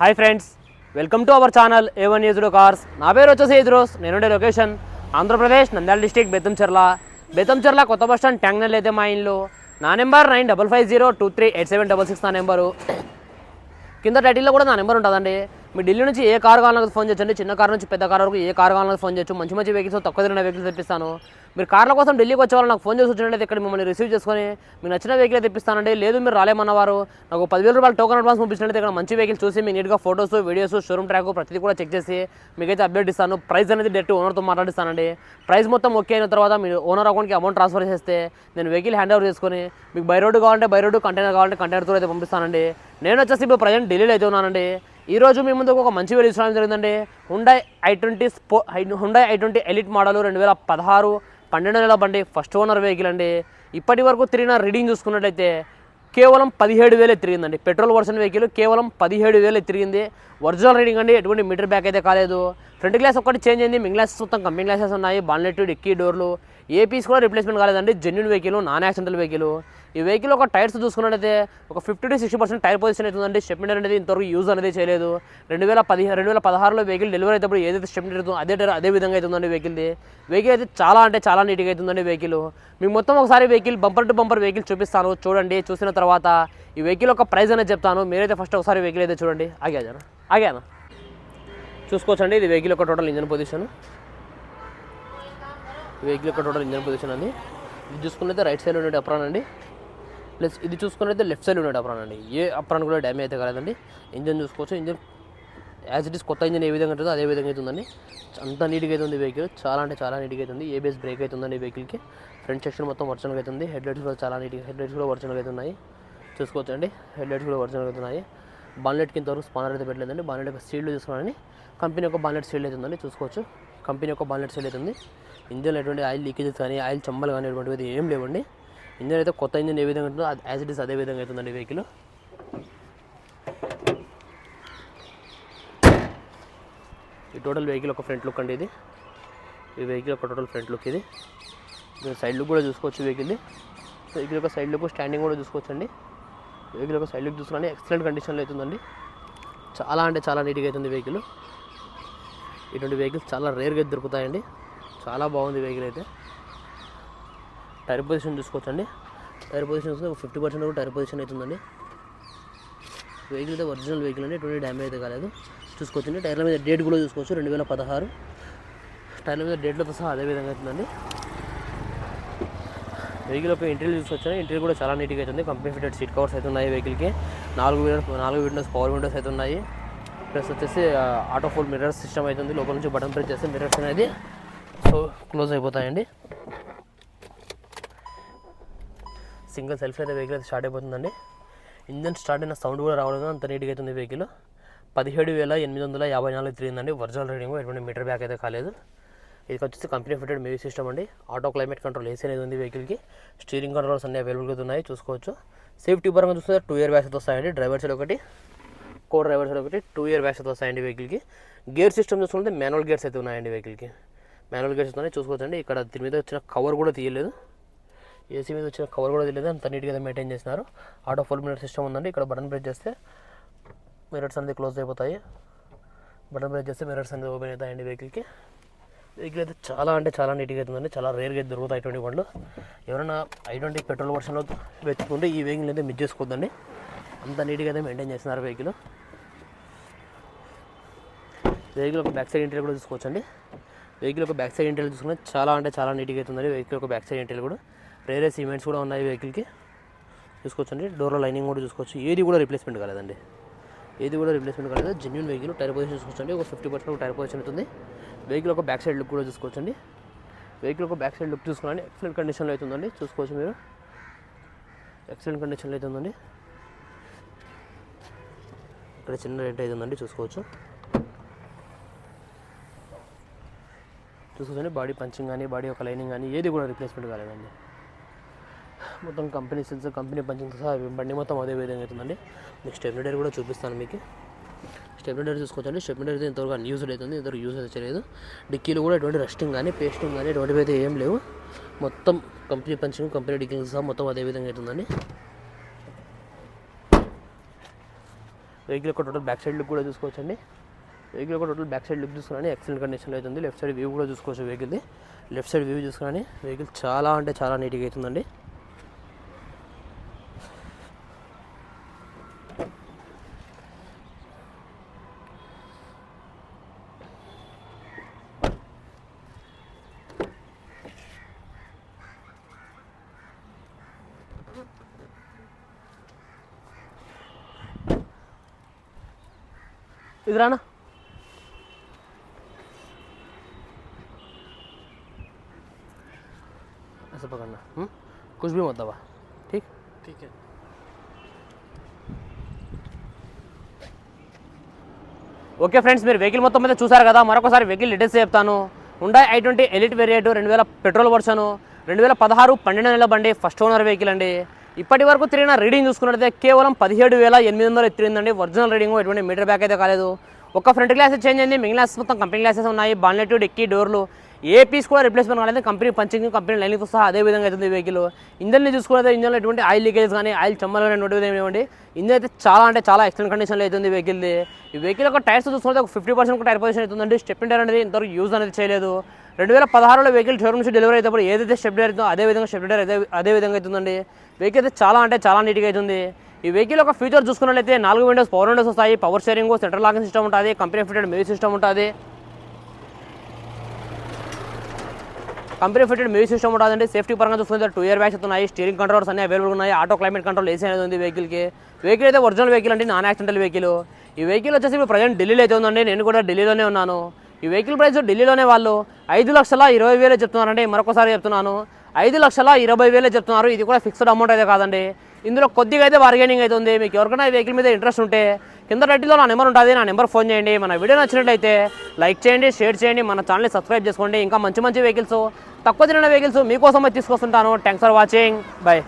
Hi friends welcome to our channel A one Ezro cars నా పేరు వచ్చేసి ఎజ్రోస్ నేనుండే లొకేషన్. ఆంధ్రప్రదేశ్ నంద్యాల డిస్టిక్ బెత్తంచెర్ల బెత్తంచెర్ల కొత్త బస్ స్టాండ్ ట్యాంగ్నల్ అయితే మా ఇంట్లో నా number nine double five zero two three eight seven double six నా నెంబరు. కింద టైటిల్లో కూడా నా నెంబర్ ఉంటుందండి. మీ ఢిల్లీ నుంచి ఏ కార్ కావాలన్నా ఫోన్ చేయొచ్చండి. చిన్న కార్ నుంచి పెద్ద కార్ వరకు ఏ కార్ కావాలన్నా ఫోన్ చేయొచ్చు. మంచి మంచి వెహికల్స్ తక్కువ తిరిగిన వెహికల్స్ తెప్పిస్తాను. మీరు కార్ల కోసం ఢిల్లీకి వచ్చే వాళ్ళు నాకు ఫోన్ చేసి వచ్చినట్టు ఇక్కడ మిమ్మల్ని రిసీవ్ చేసుకొని మీకు నచ్చిన వెహికల్ తెప్పిస్తానండి. లేదు మీరు రాలేమన్నవారు. నాకు పదివేల రూపాయలు టోకన్ అడ్వాన్స్ పంపించినట్టు ఇక్కడ మంచి వెహికల్ చూసి మీ నీట్గా ఫోటోస్ వీడియోస్ షోరూమ్ ట్రాక్ ప్రతిదీ కూడా చెక్ చేసి మీకైతే అప్డేట్ ఇస్తాను. ప్రైస్ అనేది డైరెక్ట్ ఓనర్తో మాట్లాడిస్తానండి. ప్రైస్ మొత్తం ఓకే అయిన తర్వాత మీరు ఓనర్ అకౌంట్కి అమౌంట్ ట్రాన్స్ఫర్ చేస్తే నేను వెహికల్ హ్యాండ్ ఓవర్ చేసుకొని మీకు బై రోడ్ కావాలంటే బై రోడ్ కంటైనర్ కావాలంటే కంటైనర్తో అయితే పంపిస్తానండి. నేను వచ్చేసి ఇప్పుడు ప్రజెంట్ ఢిల్లీలో అయితే ఉన్నానండి. ఈరోజు మీ ముందుకు ఒక మంచి వీడియో ఇచ్చడం జరిగిందండి. Hyundai i twenty స్పో Hyundai i twenty elite model రెండు వేల పదహారు పన్నెండు నెలల బండి ఫస్ట్ ఓనర్ వెహికల్ అండి. ఇప్పటి వరకు తిరిగిన రీడింగ్ చూసుకున్నట్లయితే కేవలం పదిహేడు వేలే తిరిగిందండి. పెట్రోల్ వర్షన్ వెహికల్ కేవలం పదిహేడు వేలే తిరిగింది. ఒరిజినల్ రీడింగ్ అండి ఎటువంటి మీటర్ బ్యాక్ అయితే కాలేదు. ఫ్రంట్ గ్లాస్ ఒక్కటి చేంజ్ అయింది మింగ్ గ్లాసెస్ మొత్తం కంపెనీ గ్లాసెస్ ఉన్నాయి. బాన్లెట్ డిక్కీ డోర్లు ఏ పీస్ కూడా రిప్లేస్మెంట్ కాలేదండి. Genuine vehicle non accidental vehicle ఈ వెహికల్ ఒక టైర్స్ చూసుకున్నట్టయితే ఒక fifty to sixty percent tyre position అవుతుందండి. స్టెప్నర్ అనేది ఇంతవరకు యూజ్ అనేది చేయలేదు. రెండు వేల పదిహేను రెండు వేల పదహారులో వెహికల్ డెలివరీ అయినప్పుడు ఏదైతే స్టెప్నర్ అవుతుందో అదే టైర్ అదే విధంగా అవుతుందండి వెహికల్ది వెహికల్ అయితే చాలా అంటే చాలా నీట్గా అవుతుందండి వెహికల్ మీకు మొత్తం ఒకసారి vehicle bumper to bumper vehicle చూపిస్తాను. చూడండి చూసిన తర్వాత ఈ వెహికల్ ఒక ప్రైస్ అనేది చెప్తాను. మీరైతే ఫస్ట్ ఒకసారి వెహికల్ అయితే చూడండి. ఆగాజాను ఆగాను? చూసుకోవచ్చండి. ఇది వెహికల్ ఒక టోటల్ ఇంజన్ పొజిషన్ వెహికల్ ఇక్కడ ఉండడం ఇంజన్ పొజిషన్ అండి. ఇది చూసుకున్నైతే రైట్ సైడ్ ఉండే అప్రాన్ అండి. ప్లస్ ఇది చూసుకున్నైతే లెఫ్ట్ సైడ్ ఉండే అప్రాన్ అండి. ఏ అప్రాన్ కూడా డ్యామేజ్ అయితే కాలేదండి. ఇంజన్ చూసుకోవచ్చు. ఇంజన్ యాజ్ ఇట్ ఈస్ కొత్త ఇంజన్ ఏ విధంగా ఉంటుందో అదే విధంగా అవుతుందండి అంత నీట్గా అయితే ఉంది వెహికల్ చాలా అంటే చాలా నీట్గా అవుతుంది ఏబిఎస్ బ్రేక్ అవుతుందండి వెహికల్కి ఫ్రంట్ సెక్షన్ మొత్తం ఒరిజినల్గా అవుతుంది హెడ్ లైట్స్ కూడా చాలా నీట్గా హెడ్ లైట్స్ కూడా ఒరిజినల్గా అవుతున్నాయి చూసుకోవచ్చండి. హెడ్ లైట్స్ కూడా ఒరిజినల్గా అవుతున్నాయి బాన్లెట్ కింద వరకు స్పానర్ అయితే పెట్టలేదండి. బాన్లెట్ యొక్క సీల్డ్ తీసుకున్నానని కంపెనీ యొక్క బాన్లెట్ సీల్డ్ అవుతుందండి చూసుకోవచ్చు. కంపెనీ యొక్క బాన్లెట్ సీల్డ్ అవుతుంది ఇంజన్ ఎటువంటి ఆయిల్ లీకేజెస్ కానీ ఆయిల్ చంబలు కానీ ఎటువంటివి ఏం లేవండి. ఇంజన్ అయితే కొత్త ఇంజన్ ఏ విధంగా ఉంటుందో యాజ్ ఇట్ ఇస్ అదే విధంగా అవుతుందండి వెహికల్ ఈ టోటల్ వెహికల్ ఒక ఫ్రంట్ లుక్ అండి ఇది. ఈ వెహికల్ ఒక టోటల్ ఫ్రంట్ లుక్ ఇది. సైడ్ లుక్ కూడా చూసుకోవచ్చు వెహికల్ది వెహికల్ యొక్క సైడ్ లుక్ స్టాండింగ్ కూడా చూసుకోవచ్చు అండి వెహికల్ ఒక సైడ్ లుక్ చూసుకుని ఎక్సలెంట్ కండిషన్లో అవుతుందండి. చాలా అంటే చాలా నీట్గా అవుతుంది వెహికల్. ఇటువంటి వెహికల్స్ చాలా రేర్గా దొరుకుతాయండి. చాలా బాగుంది వెహికల్ అయితే. టైర్ పొజిషన్ చూసుకోవచ్చండి. టైర్ పొజిషన్ చూస్తే ఫిఫ్టీ పర్సెంట్ కూడా టైర్ పొజిషన్ అవుతుందండి. వెహికల్ అయితే ఒరిజినల్ వెహికల్ అండి. ఎటువంటి డ్యామేజ్ అయితే కాలేదు. చూసుకోవచ్చండి. టైర్ల మీద డేట్ కూడా చూసుకోవచ్చు. రెండు వేల పదహారు. టైర్ల మీద డేట్లతో సహా అదే విధంగా అవుతుందండి. వెహికల్ యొక్క ఇంటీరియర్ చూసుకొచ్చాను ఇంటీరియర్ కూడా చాలా నీట్గా అవుతుంది కంపెనీ ఫిటెడ్ సీట్ కవర్స్ అయితే ఉన్నాయి వెహికల్కి. నాలుగు విండోస్ నాలుగు విండోస్ పవర్ విండోస్ అయితే ఉన్నాయి. ప్లస్ వచ్చేసి ఆటో ఫుల్ మిర్రర్ సిస్టమ్ అవుతుంది లోపల నుంచి బటన్ ప్రెస్ చేస్తే మిర్రర్స్ అనేది సో క్లోజ్ అయిపోతాయండి. సింగిల్ సెల్ఫ్ అయితే వెహికల్ అయితే స్టార్ట్ అయిపోతుందండి. ఇంజన్ స్టార్ట్ అయిన సౌండ్ కూడా రావడం అంత నీట్గా అవుతుంది వెహికల్. పదిహేడు వేల ఎనిమిది వందల యాభై నాలుగు తిరిగిందండి. ఒరిజినల్ రీడింగ్ ఎటువంటి మీటర్ బ్యాక్ అయితే కాలేదు. ఇది వచ్చేసి కంపెనీ ఫిటెడ్ మ్యూజిక్ సిస్టమ్ అండి. ఆటో క్లైమేట్ కంట్రోల్ ఏసీ అనేది ఉంది వెహికల్కి. స్టీరింగ్ కంట్రోల్స్ అన్ని అవైలబుల్గా ఉన్నాయి చూసుకోవచ్చు. సేఫ్టీ పరంగా చూస్తే టూ ఇయర్ బ్యాగ్స్ వస్తాయండి. డ్రైవర్ సైడ్ ఒకటి కో డ్రైవర్ సైడ్ ఒకటి టూ ఇయర్ బ్యాగ్స్ వస్తాయండి వెహికల్కి. గేర్ సిస్టమ్ చూసుకుంటే మాన్యువల్ గేర్స్ అయితే ఉన్నాయండి వెహికల్కి. మాన్యువల్ గేర్స్ ఉన్నాయి చూసుకోవచ్చండి. ఇక్కడ దీని మీద వచ్చిన కవర్ కూడా తీయలేదు. ఏసీ మీద వచ్చిన కవర్ కూడా తెలియదు అంత నీట్గా మెయింటైన్ చేసినారు. ఆటో ఫుల్ మినిట్ సిస్టమ్ ఉందండి. ఇక్కడ బటన్ ప్రెస్ చేస్తే మిరర్స్ అనేది క్లోజ్ అయిపోతాయి. బటన్ ప్రెస్ చేస్తే మిరర్స్ అనేది ఓపెన్ అవుతాయండి వెహికల్కి. వెహికల్ అయితే చాలా అంటే చాలా నీట్గా అవుతుందండి చాలా రేర్గా అయితే దొరుకుతాయి ట్వంటీ బండ్లు ఎవరైనా ఐ ట్వంటీ పెట్రోల్ వర్షన్లో వెతుకుంటే ఈ వెహికల్ అయితే మిస్ చేసుకోవద్దండి. అంత నీట్గా అయితే మెయింటైన్ చేస్తున్నారు వెహికల్. వెహికల్ ఒక బ్యాక్ సైడ్ ఇంటీరియర్ కూడా చూసుకోవచ్చండి. వెహికల్ ఒక బ్యాక్ సైడ్ ఇంటీరియర్ చూసుకుంటే చాలా అంటే చాలా నీట్గా అవుతుందండి వెహికల్ ఒక బ్యాక్ సైడ్ ఇంటీరియర్ కూడా. రేరే సిమెంట్స్ కూడా ఉన్నాయి వెహికల్కి. చూసుకోవచ్చండి. డోర్లో లైనింగ్ కూడా చూసుకోవచ్చు. ఏది కూడా రిప్లేస్మెంట్ కాలేదండి. ఏది కూడా రిప్లేస్మెంట్ కాలేదు. జెన్యున్ వెహికల్ టైర్ పొజిషన్ చూసుకోవచ్చండి. ఒక ఫిఫ్టీ పర్సెంట్ టైర్ పొజిషన్ అవుతుంది. వెహికల్ ఒక బ్యాక్ సైడ్ లుక్ కూడా చూసుకోవచ్చండి. వెహికల్ ఒక బ్యాక్ సైడ్ లుక్ చూసుకోవాలండి ఎక్సలెంట్ కండిషన్లో అవుతుందండి చూసుకోవచ్చు మీరు. ఎక్సలెంట్ కండిషన్లో అవుతుందండి ఇక్కడ చిన్న రేట్ అవుతుందండి చూసుకోవచ్చు. చూసుకోవచ్చండి. బాడీ పంచింగ్ కానీ బాడీ యొక్క లైనింగ్ కానీ ఏది కూడా రిప్లేస్మెంట్ కాలేదండి. మొత్తం కంపెనీ సెల్స్ కంపెనీ పంచింగ్ సహా బండి మొత్తం అదే విధంగా అవుతుందండి. మీకు స్టెబిలిటర్ కూడా చూపిస్తాను మీకు. స్టెబిలిటర్ చూసుకోవచ్చండి. స్టెబిలిటర్ అయితే ఇంతవరకు అన్యూజ్డ్ అవుతుంది ఇంతవరకు యూజ్ అయితే చేయలేదు. డిక్కీలు కూడా ఎటువంటి రెస్టింగ్ కానీ పేస్టింగ్ కానీ ఎటువంటివి అయితే ఏం లేవు. మొత్తం కంపెనీ పంచింగ్ కంపెనీ డిక్కింగ్ సహా మొత్తం అదే విధంగా అవుతుందండి. వెహికల్ యొక్క టోటల్ బ్యాక్ సైడ్ లుక్ కూడా చూసుకోవచ్చండి. వెహికల్ యొక్క టోటల్ బ్యాక్ సైడ్ లుక్ చూసుకున్నాను ఎక్సలెంట్ కండిషన్లో అవుతుంది. లెఫ్ట్ సైడ్ వ్యూ కూడా చూసుకోవచ్చు వెహికల్ది లెఫ్ట్ సైడ్ వ్యూ చూసుకుని వెహికల్ చాలా అంటే చాలా నీట్గా అవుతుందండి. ఇది రానా ऐसा पकड़ना हम्म? कुछ भी मत दबा ठीक ठीक है ఓకే ఫ్రెండ్స్ మీరు వెహికల్ మొత్తం మీద చూసారు కదా మరొకసారి వెహికల్ డీటెయిల్స్ చెప్తాను ఉండాయి ఐ ట్వంటీ ఎలిట్ వేరియంట్ రెండు వేల పెట్రోల్ వర్షను రెండు వేల పదహారు పన్నెండు నెలల బండి ఫస్ట్ ఓనర్ వెహికల్ అండి ఇప్పటి వరకు తిరిగిన రీడింగ్ చూసుకున్నట్లయితే కేవలం పదిహేడు వేల ఎనిమిది వందలు తిరిగిందండి ఒరిజినల్ రీడింగ్ ఎటువంటి మీటర్ బ్యాక్ అయితే కాలేదు. ఒక ఫ్రంట్ గ్లాసెస్ చేంజ్ అయింది మిగిలిన గ్లాసెస్ మొత్తం కంపెనీ గ్లాసెస్ ఉన్నాయి. బాన్లెట్ డిక్కీ డోర్లు ఏ పీస్ కూడా రిప్లేస్మెంట్ కాలేదు. కంపెనీ పంచింగ్ కంపెనీ లైనింగ్ సహా అదే విధంగా అవుతుంది వెహికల్ ఇంజన్ని చూసుకుంటే ఇంజన్లో ఎటువంటి ఆయిల్ లీకేజ్ కానీ ఆయిల్ చెమ్మలు కానీ నోటి ఏమివ్వండి ఇంజన్ అయితే చాలా అంటే చాలా ఎక్సలెంట్ కండిషన్లో అవుతుంది వెహికల్ది ఈ వెహికల్ ఒక టైర్స్ చూసుకుంటే ఒక ఫిఫ్టీ పర్సెంట్ టైర్ పొజిషన్ అవుతుందండి స్టెప్ టైర్ అనేది ఇంతవరకు యూజ్ అనేది చేయలేదు. రెండు వేల పదహారులో వెహికల్ షోరూమ్ నుంచి డెలివరీ అయినప్పుడు ఏదైతే స్టెప్ టైర్ అవుతుందో అదే విధంగా స్టెప్ అయితే అదే అదే విధంగా అవుతుందండి. వెహికల్ అయితే చాలా అంటే చాలా నీట్గా అవుతుంది. ఈ వెహికల్ ఒక ఫీచర్ చూసుకున్నట్లయితే నాలుగు విండోస్ పవర్ విండోస్ వస్తాయి. Power steering central locking system ఉంటుంది. కంపెనీ ఫిటెడ్ మ్యూజిక్ సిస్టమ్ ఉంటుంది. కంపెనీ ఫిటెడ్ మ్యూజిక్ సిస్టమ్ ఉంటుందండి. సేఫ్టీ పరంగా చూసుకుంటే టూ ఇయర్ బ్యాగ్స్ ఉన్నాయి స్టీరింగ్ కంట్రోల్స్ అన్ని అవైలబుల్ ఉన్నాయి. ఆటో క్లైమేట్ కంట్రోల్ ఏసీ అనేది ఉంది వెహికల్కి వెహికల్ అయితే ఒరిజినల్ వెహికల్ అండి. నాన్ యాక్సిడెంటల్ వెహికల్ ఈ వెహికల్ వచ్చేసి ఇప్పుడు ప్రజెంట్ ఢిల్లీలో అయితే ఉందండి. నేను కూడా ఢిల్లీలోనే ఉన్నాను. ఈ వెహికల్ ప్రైస్ ఢిల్లీలోనే వాళ్ళు ఐదు లక్షల ఇరవై వేలే చెప్తున్నారండి. మరొకసారి చెప్తున్నాను. ఐదు లక్షల ఇరవై వేలే చెప్తున్నారు. ఇది కూడా ఫిక్స్డ్ అమౌంట్ అయితే కాదండి. ఇందులో కొద్దిగా అయితే బార్గెనింగ్ ఉంది. మీకు ఎవరికైనా వెహికల్ మీద ఇంట్రెస్ట్ ఉంటే కింద రెడ్డిలో నా నెంబర్ ఉంటుంది. నా నెంబర్ ఫోన్ చేయండి. మన వీడియో నచ్చినట్లయితే లైక్ చేయండి షేర్ చేయండి. మన ఛానల్ని సబ్స్క్రైబ్ చేసుకోండి. ఇంకా మంచి మంచి వెహికల్స్ తక్కువ తిరిగిన వెహికల్స్ మీకోసం తీసుకొస్తుంటాను. Thanks for watching bye